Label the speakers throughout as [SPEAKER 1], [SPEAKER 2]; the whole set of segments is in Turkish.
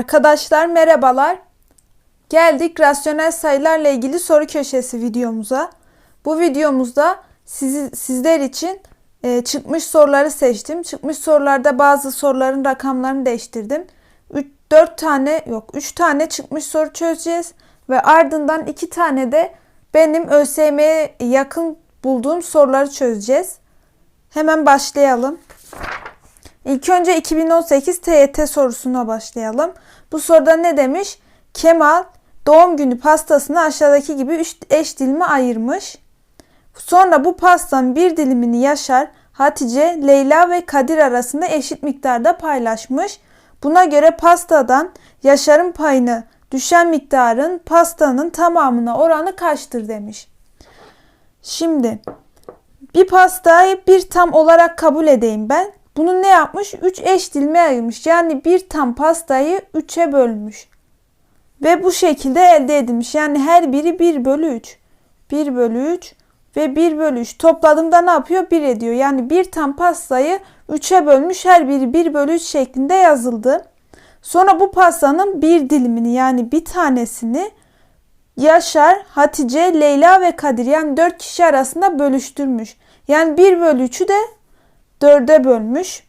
[SPEAKER 1] Arkadaşlar merhabalar. Geldik rasyonel sayılarla ilgili soru köşesi videomuza. Bu videomuzda sizi, sizler için e, çıkmış soruları seçtim. Çıkmış sorularda bazı soruların rakamlarını değiştirdim. 3 4 tane yok 3 tane çıkmış soru çözeceğiz ve ardından 2 tane de benim ÖSYM'ye yakın bulduğum soruları çözeceğiz. Hemen başlayalım. İlk önce 2018 TYT sorusuna başlayalım. Bu soruda ne demiş? Kemal doğum günü pastasını aşağıdaki gibi 3 eş dilime ayırmış. Sonra bu pastanın bir dilimini Yaşar, Hatice, Leyla ve Kadir arasında eşit miktarda paylaşmış. Buna göre pastadan Yaşar'ın payını düşen miktarın pastanın tamamına oranı kaçtır demiş. Şimdi bir pastayı bir tam olarak kabul edeyim ben. Bunu ne yapmış? 3 eş dilime ayırmış. Yani bir tam pastayı 3'e bölmüş. Ve bu şekilde elde edilmiş. Yani her biri 1 bölü 3. 1 bölü 3 ve 1 bölü 3. Topladığımda ne yapıyor? 1 ediyor. Yani bir tam pastayı 3'e bölmüş. Her biri 1 bölü 3 şeklinde yazıldı. Sonra bu pastanın bir dilimini yani bir tanesini Yaşar, Hatice, Leyla ve Kadir yani 4 kişi arasında bölüştürmüş. Yani 1 bölü 3'ü de 4'e bölmüş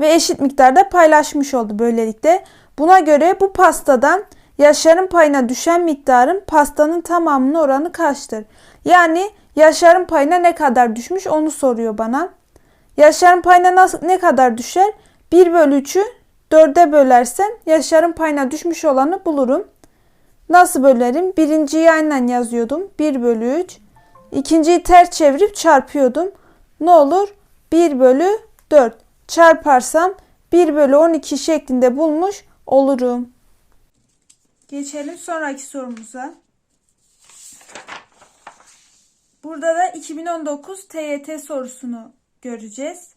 [SPEAKER 1] ve eşit miktarda paylaşmış oldu böylelikle. Buna göre bu pastadan Yaşar'ın payına düşen miktarın pastanın tamamının oranı kaçtır? Yani Yaşar'ın payına ne kadar düşmüş onu soruyor bana. Yaşar'ın payına nasıl, ne kadar düşer? 1 bölü 3'ü 4'e bölersem Yaşar'ın payına düşmüş olanı bulurum. Nasıl bölerim? Birinciyi aynen yazıyordum. 1 bölü 3. İkinciyi ters çevirip çarpıyordum. Ne olur? 1 bölü 4. Çarparsam 1 bölü 12 şeklinde bulmuş olurum. Geçelim sonraki sorumuza. Burada da 2019 TYT sorusunu göreceğiz.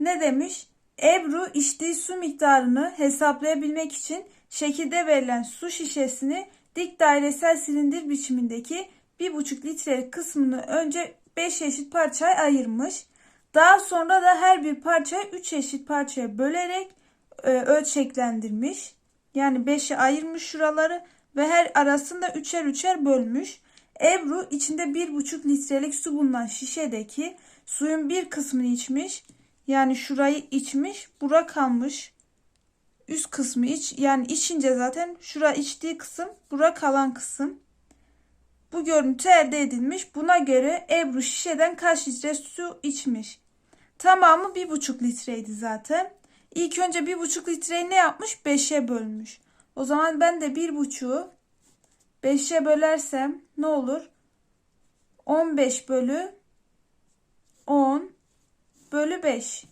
[SPEAKER 1] Ne demiş? Ebru içtiği su miktarını hesaplayabilmek için şekilde verilen su şişesini dik dairesel silindir biçimindeki 1,5 litrelik kısmını önce 5 eşit parçaya ayırmış. Daha sonra da her bir parçayı 3 eşit parçaya bölerek e, ölçeklendirmiş. Yani 5'e ayırmış şuraları ve her arasında üçer üçer bölmüş. Ebru içinde 1,5 litrelik su bulunan şişedeki suyun bir kısmını içmiş. Yani şurayı içmiş, bura kalmış. Üst kısmı iç, yani içince zaten şura içtiği kısım, bura kalan kısım. Bu görüntü elde edilmiş. Buna göre Ebru şişeden kaç litre su içmiş? Tamamı 1,5 litreydi zaten. İlk önce 1,5 litreyi ne yapmış? 5'e bölmüş. O zaman ben de 1,5'u 5'e bölersem ne olur? 15 bölü 10 bölü 5.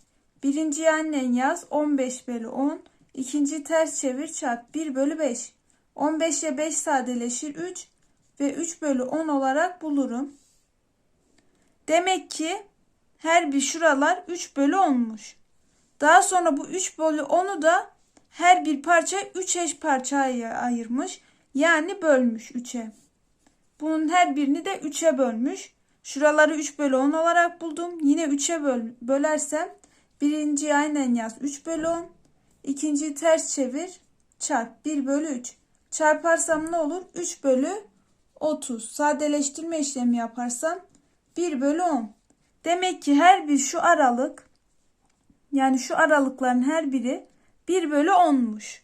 [SPEAKER 1] Birinci annen yaz 15 bölü 10. İkinci ters çevir çarp 1 bölü 5. 15 ile 5 sadeleşir 3 ve 3 bölü 10 olarak bulurum. Demek ki her bir şuralar 3 bölü 10'muş. Daha sonra bu 3 bölü 10'u da her bir parça 3 eş parçaya ayırmış. Yani bölmüş 3'e. Bunun her birini de 3'e bölmüş. Şuraları 3 bölü 10 olarak buldum. Yine 3'e böl bölersem birinci aynen yaz 3 bölü 10. İkinciyi ters çevir çarp 1 bölü 3. Çarparsam ne olur? 3 bölü 30. Sadeleştirme işlemi yaparsam 1 bölü 10. Demek ki her bir şu aralık yani şu aralıkların her biri 1 bölü 10'muş.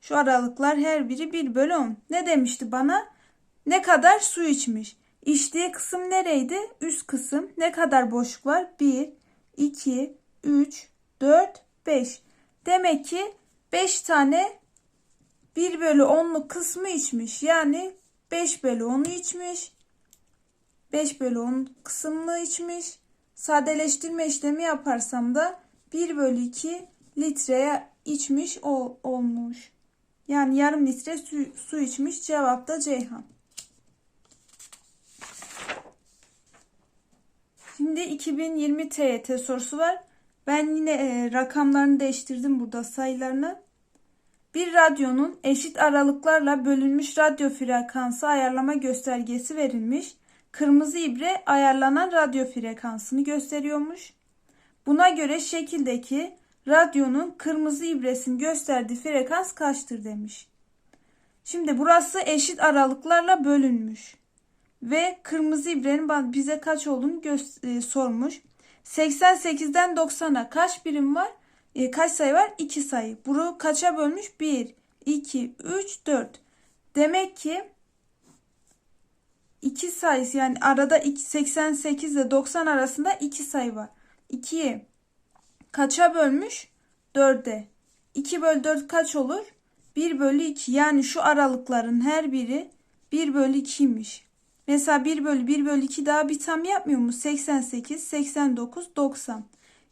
[SPEAKER 1] Şu aralıklar her biri 1 bölü 10. Ne demişti bana? Ne kadar su içmiş? İçtiği kısım nereydi? Üst kısım. Ne kadar boşluk var? 1, 2, 3, 4, 5. Demek ki 5 tane 1 bölü 10'luk kısmı içmiş. Yani 5 bölü 10'u içmiş. 5 bölü 10 kısmını içmiş. Sadeleştirme işlemi yaparsam da 1 bölü 2 litreye içmiş ol, olmuş. Yani yarım litre su, su içmiş. Cevap da Ceyhan. Şimdi 2020 TYT sorusu var. Ben yine e, rakamlarını değiştirdim burada sayılarını. Bir radyonun eşit aralıklarla bölünmüş radyo frekansı ayarlama göstergesi verilmiş. Kırmızı ibre ayarlanan radyo frekansını gösteriyormuş. Buna göre şekildeki radyonun kırmızı ibresinin gösterdiği frekans kaçtır demiş. Şimdi burası eşit aralıklarla bölünmüş. Ve kırmızı ibrenin bize kaç olduğunu e, sormuş. 88'den 90'a kaç birim var? E, kaç sayı var? 2 sayı. Bunu kaça bölmüş? 1, 2, 3, 4. Demek ki 2 sayısı yani arada 88 ile 90 arasında 2 sayı var. 2'yi kaça bölmüş? 4'e. 2 bölü 4 kaç olur? 1 bölü 2 yani şu aralıkların her biri 1 bölü 2'ymiş. Mesela 1 bölü 1 bölü 2 daha bir tam yapmıyor mu? 88, 89, 90.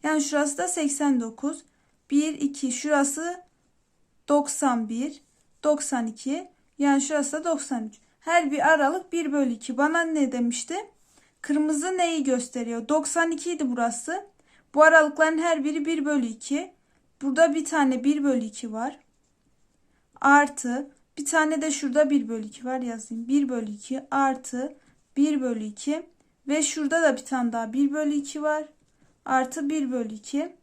[SPEAKER 1] Yani şurası da 89. 1, 2 şurası 91, 92. Yani şurası da 93. Her bir aralık 1 bölü 2. Bana ne demişti? Kırmızı neyi gösteriyor? 92 idi burası. Bu aralıkların her biri 1 bölü 2. Burada bir tane 1 bölü 2 var. Artı bir tane de şurada 1 bölü 2 var yazayım. 1 bölü 2 artı 1 bölü 2 ve şurada da bir tane daha 1 bölü 2 var. Artı 1 bölü 2.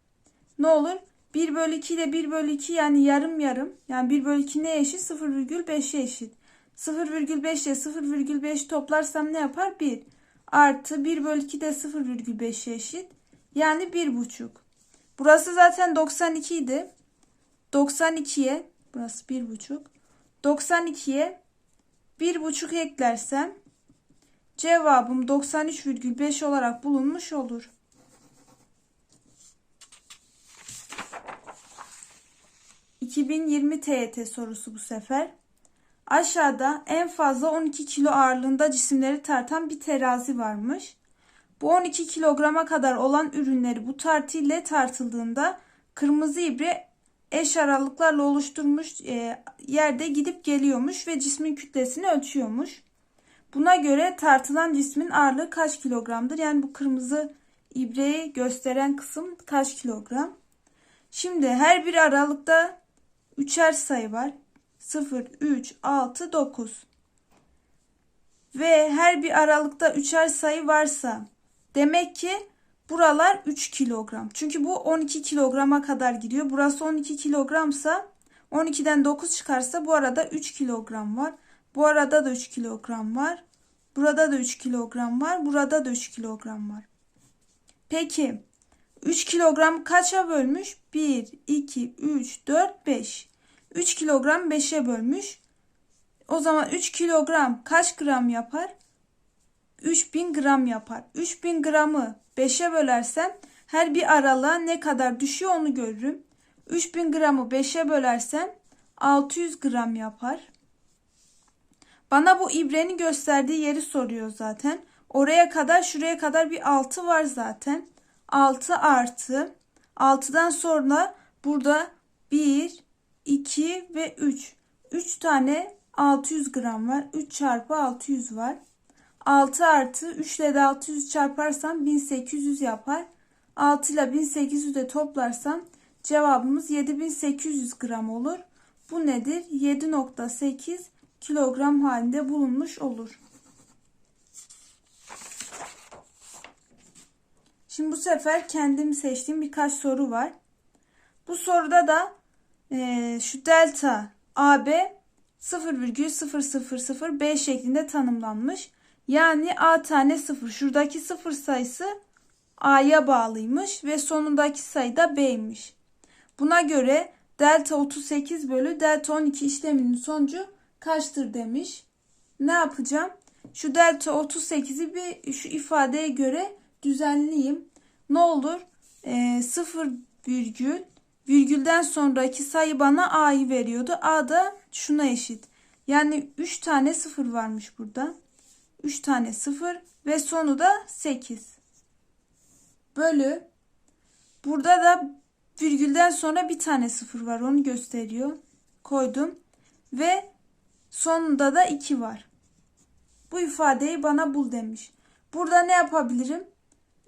[SPEAKER 1] Ne olur? 1 bölü 2 ile 1 bölü 2 yani yarım yarım. Yani 1 bölü 2 ne eşit? 0,5'e eşit. 0,5 ile 0,5 toplarsam ne yapar? 1. Artı 1 bölü 2 de 0,5'e eşit. Yani 1,5. Burası zaten 92 idi. 92'ye burası 1,5. 92'ye 1,5 eklersem cevabım 93,5 olarak bulunmuş olur. ...2020 TYT sorusu bu sefer. Aşağıda en fazla 12 kilo ağırlığında cisimleri tartan bir terazi varmış. Bu 12 kilograma kadar olan ürünleri bu tartı ile tartıldığında kırmızı ibre eş aralıklarla oluşturmuş e, yerde gidip geliyormuş ve cismin kütlesini ölçüyormuş. Buna göre tartılan cismin ağırlığı kaç kilogramdır? Yani bu kırmızı ibreyi gösteren kısım kaç kilogram? Şimdi her bir aralıkta üçer sayı var. 0, 3, 6, 9. Ve her bir aralıkta üçer sayı varsa demek ki buralar 3 kilogram. Çünkü bu 12 kilograma kadar gidiyor. Burası 12 kilogramsa 12'den 9 çıkarsa bu arada 3 kilogram var. Bu arada da 3 kilogram var. Burada da 3 kilogram var. Burada da 3 kilogram var. Peki 3 kilogram kaça bölmüş? 1, 2, 3, 4, 5. 3 kilogram 5'e bölmüş. O zaman 3 kilogram kaç gram yapar? 3000 gram yapar. 3000 gramı 5'e bölersem her bir aralığa ne kadar düşüyor onu görürüm. 3000 gramı 5'e bölersem 600 gram yapar. Bana bu ibrenin gösterdiği yeri soruyor zaten. Oraya kadar şuraya kadar bir 6 var zaten. 6 artı 6'dan sonra burada 1, 2 ve 3. 3 tane 600 gram var. 3 çarpı 600 var. 6 artı 3 ile de 600 çarparsam 1800 yapar. 6 ile 1800 de toplarsam cevabımız 7800 gram olur. Bu nedir? 7.8 kilogram halinde bulunmuş olur. Şimdi bu sefer kendim seçtiğim birkaç soru var. Bu soruda da e, şu delta AB 0,0005 şeklinde tanımlanmış. Yani A tane 0. Şuradaki 0 sayısı A'ya bağlıymış ve sonundaki sayı da B'ymiş. Buna göre delta 38 bölü delta 12 işleminin sonucu kaçtır demiş. Ne yapacağım? Şu delta 38'i bir şu ifadeye göre düzenleyeyim. Ne olur? E, 0 virgül virgülden sonraki sayı bana A'yı veriyordu. A da şuna eşit. Yani 3 tane 0 varmış burada. 3 tane 0 ve sonu da 8. Bölü. Burada da virgülden sonra bir tane 0 var. Onu gösteriyor. Koydum. Ve sonunda da 2 var. Bu ifadeyi bana bul demiş. Burada ne yapabilirim?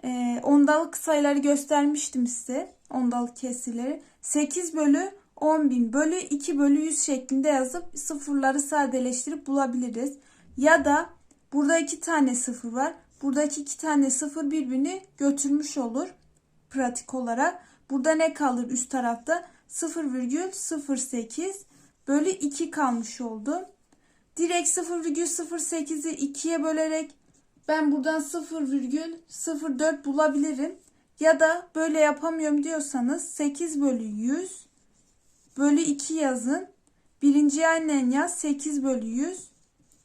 [SPEAKER 1] Ee, ondalık sayıları göstermiştim size. Ondalık kesirleri. 8 bölü 10.000 bölü 2 bölü 100 şeklinde yazıp sıfırları sadeleştirip bulabiliriz. Ya da Burada iki tane sıfır var. Buradaki iki tane sıfır birbirini götürmüş olur pratik olarak. Burada ne kalır üst tarafta? 0,08 bölü 2 kalmış oldu. Direkt 0,08'i 2'ye bölerek ben buradan 0,04 bulabilirim. Ya da böyle yapamıyorum diyorsanız 8 bölü 100 bölü 2 yazın. Birinci aynen yaz 8 bölü 100.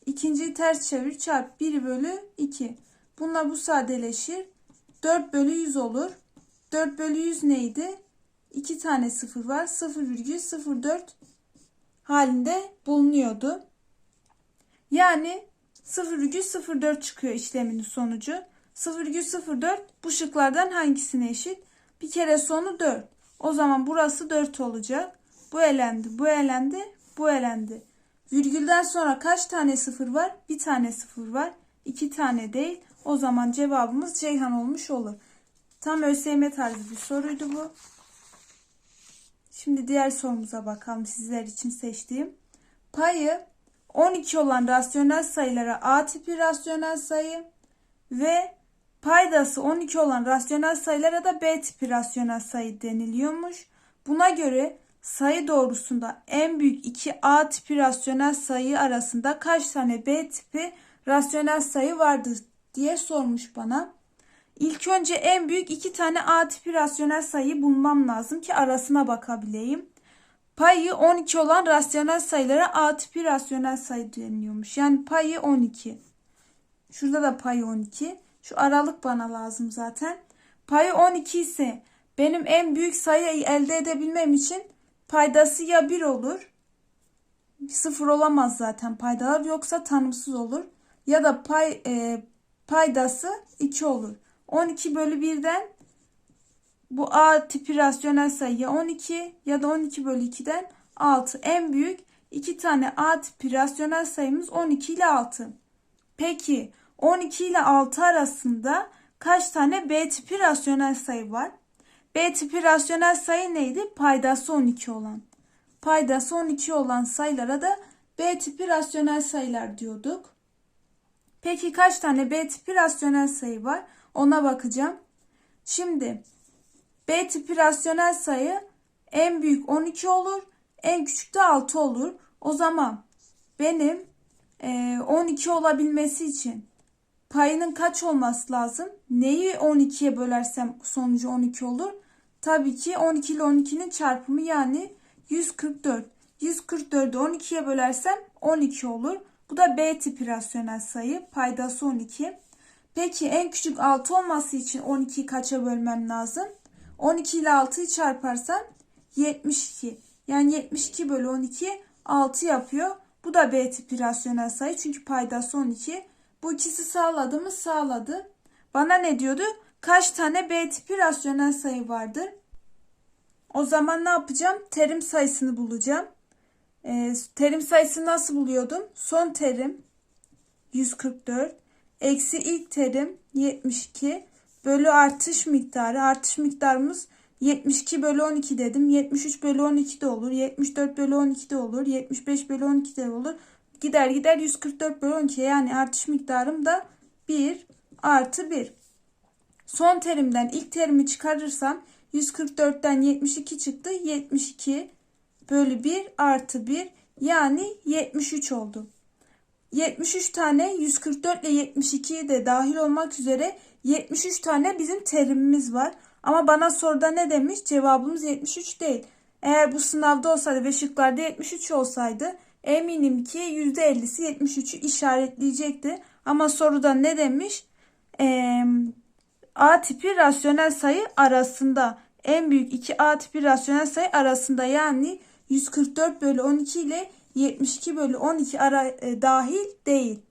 [SPEAKER 1] İkinciyi ters çevir çarp 1 bölü 2. Bununla bu sadeleşir. 4 bölü 100 olur. 4 bölü 100 neydi? 2 tane sıfır var. 0,04 halinde bulunuyordu. Yani 0,04 çıkıyor işleminin sonucu. 0,04 bu şıklardan hangisine eşit? Bir kere sonu 4. O zaman burası 4 olacak. Bu elendi, bu elendi, bu elendi. Virgülden sonra kaç tane sıfır var? Bir tane sıfır var. İki tane değil. O zaman cevabımız Ceyhan olmuş olur. Tam ÖSYM tarzı bir soruydu bu. Şimdi diğer sorumuza bakalım sizler için seçtiğim. Payı 12 olan rasyonel sayılara A tipi rasyonel sayı ve paydası 12 olan rasyonel sayılara da B tipi rasyonel sayı deniliyormuş. Buna göre sayı doğrusunda en büyük iki A tipi rasyonel sayı arasında kaç tane B tipi rasyonel sayı vardır diye sormuş bana. İlk önce en büyük iki tane A tipi rasyonel sayıyı bulmam lazım ki arasına bakabileyim. Payı 12 olan rasyonel sayılara A tipi rasyonel sayı deniliyormuş. Yani payı 12. Şurada da payı 12. Şu aralık bana lazım zaten. Payı 12 ise benim en büyük sayıyı elde edebilmem için paydası ya 1 olur. 0 olamaz zaten paydalar yoksa tanımsız olur. Ya da pay e, paydası 2 olur. 12 bölü 1'den bu A tipi rasyonel sayı ya 12 ya da 12 bölü 2'den 6. En büyük iki tane A tipi rasyonel sayımız 12 ile 6. Peki 12 ile 6 arasında kaç tane B tipi rasyonel sayı var? B tipi rasyonel sayı neydi? Paydası 12 olan. Paydası 12 olan sayılara da B tipi rasyonel sayılar diyorduk. Peki kaç tane B tipi rasyonel sayı var? Ona bakacağım. Şimdi B tipi rasyonel sayı en büyük 12 olur. En küçük de 6 olur. O zaman benim 12 olabilmesi için payının kaç olması lazım? Neyi 12'ye bölersem sonucu 12 olur? Tabii ki 12 ile 12'nin çarpımı yani 144. 144'ü 12'ye bölersem 12 olur. Bu da B tipi rasyonel sayı. Paydası 12. Peki en küçük 6 olması için 12'yi kaça bölmem lazım? 12 ile 6'yı çarparsam 72. Yani 72 bölü 12 6 yapıyor. Bu da B tipi rasyonel sayı çünkü paydası 12. Bu ikisi sağladı mı? Sağladı. Bana ne diyordu? Kaç tane B tipi rasyonel sayı vardır? O zaman ne yapacağım? Terim sayısını bulacağım. E, terim sayısını nasıl buluyordum? Son terim 144 eksi ilk terim 72 bölü artış miktarı. Artış miktarımız 72 bölü 12 dedim. 73 bölü 12 de olur. 74 bölü 12 de olur. 75 bölü 12 de olur. Gider gider 144 bölü 12 yani artış miktarım da 1 artı 1. Son terimden ilk terimi çıkarırsam 144'ten 72 çıktı. 72 bölü 1 artı 1 yani 73 oldu. 73 tane 144 ile 72'yi de dahil olmak üzere 73 tane bizim terimimiz var. Ama bana soruda ne demiş? Cevabımız 73 değil. Eğer bu sınavda olsaydı ve şıklarda 73 olsaydı eminim ki %50'si 73'ü işaretleyecekti. Ama soruda ne demiş? Ee, A tipi rasyonel sayı arasında en büyük iki A tipi rasyonel sayı arasında yani 144 bölü 12 ile 72 bölü 12 ara, e, dahil değil.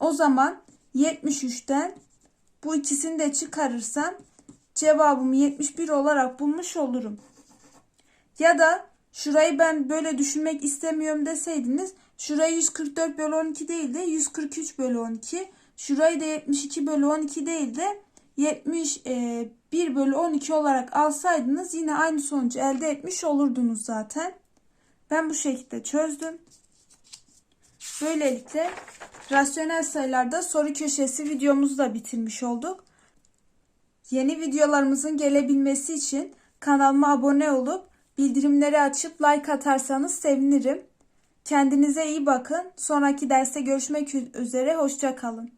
[SPEAKER 1] O zaman 73'ten bu ikisini de çıkarırsam cevabımı 71 olarak bulmuş olurum. Ya da şurayı ben böyle düşünmek istemiyorum deseydiniz şurayı 144 bölü 12 değil de 143 bölü 12. Şurayı da 72 bölü 12 değil de 71 bölü 12 olarak alsaydınız yine aynı sonucu elde etmiş olurdunuz zaten. Ben bu şekilde çözdüm. Böylelikle rasyonel sayılarda soru köşesi videomuzu da bitirmiş olduk. Yeni videolarımızın gelebilmesi için kanalıma abone olup bildirimleri açıp like atarsanız sevinirim. Kendinize iyi bakın. Sonraki derste görüşmek üzere. Hoşça kalın.